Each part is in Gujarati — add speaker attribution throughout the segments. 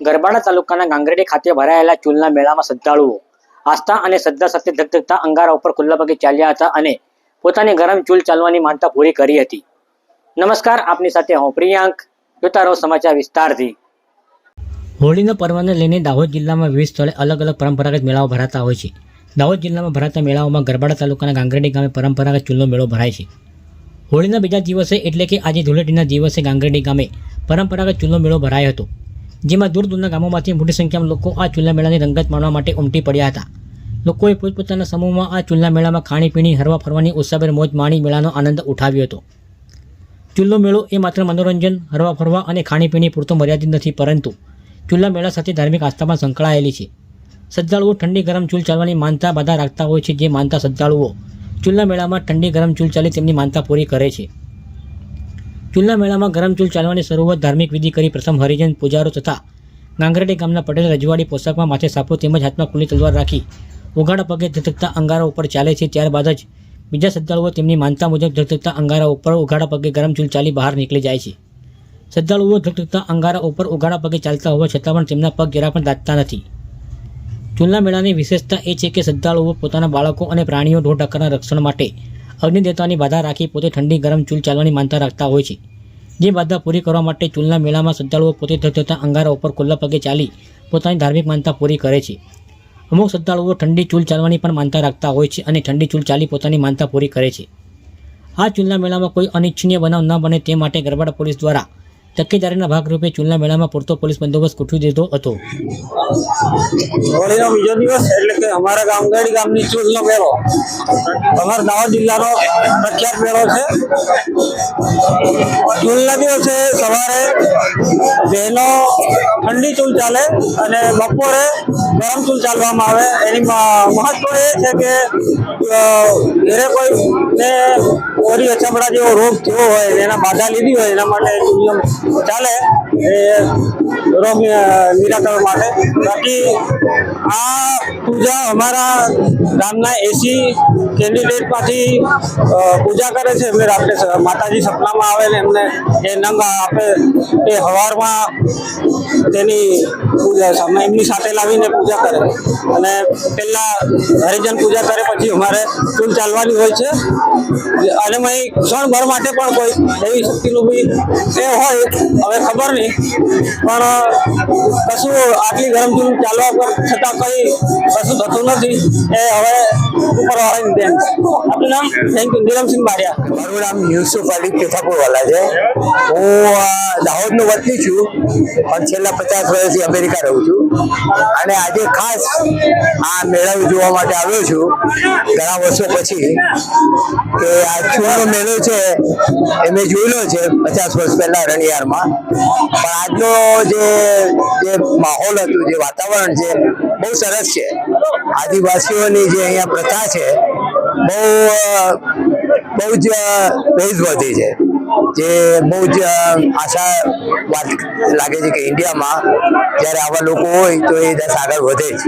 Speaker 1: ગરબાડા તાલુકાના ગાંગરેડી ખાતે ભરાયેલા ચૂલના મેળામાં શ્રદ્ધાળુઓ, આસ્થા અને શ્રદ્ધા સાથે ધગધગતા અંગારા ઉપર ખુલ્લા પગે ચાલ્યા હતા અને પોતાની ગરમ ચૂલ ચાલવાની માનતા પૂરી કરી હતી. નમસ્કાર, આપની સાથે હું પ્રિયાંક, જોતા રહો સમાચાર વિસ્તારથી. હોળીના પર્વને લઈને દાહોદ જિલ્લામાં વિવિધ સ્થળે અલગ અલગ પરંપરાગત મેળાઓ ભરાતા હોય છે. દાહોદ જિલ્લામાં ભરાતા મેળાઓમાં ગરબાડા તાલુકાના ગાંગરેડી ગામે પરંપરાગત ચૂલનો મેળો ભરાય છે. હોળીના બીજા દિવસે એટલે કે આજે ધૂળેટીના દિવસે ગાંગરેડી ગામે પરંપરાગત ચૂલનો મેળો ભરાયો હતો. જેમાં દૂર દૂરના ગામોમાંથી મોટી સંખ્યામાં લોકો આ ચૂલા મેળાની રંગત માણવા માટે ઉમટી પડ્યા હતા. લોકોએ પોતપોતાના સમૂહમાં આ ચૂલા મેળામાં ખાણીપીણી, હરવા ફરવાની ઉત્સાહભેર મોજ માણી મેળાનો આનંદ ઉઠાવ્યો હતો. ચૂલ્લો મેળો એ માત્ર મનોરંજન, હરવા ફરવા અને ખાણીપીણી પૂરતો મર્યાદિત નથી, પરંતુ ચૂલા મેળા સાથે ધાર્મિક આસ્થા પણ સંકળાયેલી છે. શ્રદ્ધાળુઓ ઠંડી ગરમ ચૂલ ચાલવાની માનતા બાધા રાખતા હોય છે, જે માનતા શ્રદ્ધાળુઓ ચૂલા મેળામાં ઠંડી ગરમ ચૂલ ચાલી તેમની માનતા પૂરી કરે છે. ચૂલા મેળામાં ગરમ ચૂલ ચાલવાની શરૂઆત ધાર્મિક વિધિ કરી પ્રથમ હરિજન પૂજારો તથા ગાંગરેડી ગામના પટેલ રજવાડી પોશાકમાં માથે સાપો તેમજ હાથમાં ખુલ્લી તલવાર રાખી ઉઘાડા પગે ધગધગતા અંગારા ઉપર ચાલે છે. ત્યારબાદ જ બીજા શ્રદ્ધાળુઓ તેમની માનતા મુજબ ધગધગતા અંગારા ઉપર ઉઘાડા પગે ગરમ ચૂલ ચાલી બહાર નીકળી જાય છે. શ્રદ્ધાળુઓ ધગધગતા અંગારા ઉપર ઉઘાડા પગે ચાલતા હોવા છતાં પણ તેમના પગ જરા પણ દાટતા નથી. ચૂલના મેળાની વિશેષતા એ છે કે શ્રદ્ધાળુઓ પોતાના બાળકો અને પ્રાણીઓ ઢોર રક્ષણ માટે અગ્નિદેવતાની બાધા રાખી પોતે ઠંડી ગરમ ચૂલ ચાલવાની માનતા રાખતા હોય છે. જે બાધા પૂરી કરવા માટે ચૂલના મેળામાં શ્રદ્ધાળુઓ પોતે ધગધગતા અંગારા ઉપર ખુલ્લા પગે ચાલી પોતાની ધાર્મિક માનતા પૂરી કરે છે. અમુક શ્રદ્ધાળુઓ ઠંડી ચૂલ ચાલવાની પણ માનતા રાખતા હોય છે અને ઠંડી ચૂલ ચાલી પોતાની માનતા પૂરી કરે છે. આ ચૂલના મેળામાં કોઈ અનિચ્છનીય બનાવ ન બને તે માટે ગરબાડા પોલીસ દ્વારા તકેદારીના ભાગરૂપે ચૂલના મેળામાં પૂરતો પોલીસ બંદોબસ્ત ગોઠવી દીધો હતો.
Speaker 2: હોળીનો બીજો દિવસ એટલે કે અમારા ગામગાડી ગામની ચૂલનો મેળો અમારા દાહોદ જિલ્લાનો પ્રખ્યાત મેળો છે. ચૂલના દિવસે સવારે બહેનો ઠંડી ચૂલ ચાલે અને બપોરે ગરમ ચૂલ ચાલવામાં આવે. એની મહત્વ એ છે કે ઘરે ઘરે કોઈને ઓરી અચમડા જેવો રોગ થયો હોય, એના બાધા લીધી હોય, એના માટે ચાલે એ રોગ નિરાકરણ માટે. બાકી આ પૂજા અમારા ગામના એસી કેન્ડિડેટમાંથી પૂજા કરે છે. એમને રાત્રે માતાજી સપનામાં આવે ને એમને એ નંગ આપે એ હવારમાં તેની પૂજા સામે એમની સાથે લાવીને પૂજા કરે. અને પહેલા હરિજન પૂજા કરે, પછી અમારે ફૂલ ચાલવાની હોય છે. અને ક્ષણભર માટે પણ કોઈ એવી શક્તિનું બી એ હોય, હવે ખબર નહીં. પણ, કશું આટલી ગરમ ચૂલ ચાલવા પર છતાં કઈ કશું થતું નથી. એ હવે ઉપરવાળાની દેન આપણું નામ? Thank you Nilamsinh Bariya.
Speaker 3: મારું નામ યુસુફ અલી કેથાપુરવાલા છે. હું દાહોદનો વતની છું, પણ છેલ્લા પચાસ વર્ષથી અમેરિકા રહું છું. અને આજે ખાસ આ મેળો જોવા માટે આવ્યો છું. ઘણા વર્ષો પછી કે આ ચૂનો મેળો છે, એ મેં જોયેલો છે પચાસ વર્ષ પહેલા રણિયારમાં. પણ આજનો જે જે માહોલ હતું, જે વાતાવરણ છે, બહુ સરસ છે. આદિવાસીઓની જે અહીંયા પ્રથા છે, બહુ બહુ જ પ્રેઝવર્ધી છે. જે બહુ જ આશા વાત લાગે છે કે ઇન્ડિયામાં જ્યારે આવા લોકો હોય તો એ દસ આગળ વધે જ.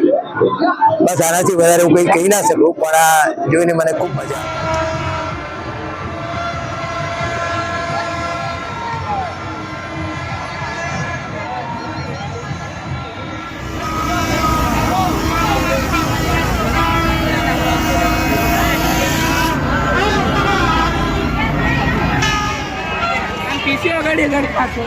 Speaker 3: બસ આનાથી વધારે હું કંઈ કહી ના શકું, પણ આ જોઈને મને ખૂબ મજા આવી.
Speaker 4: પીસી વગાડી ઘર પાછો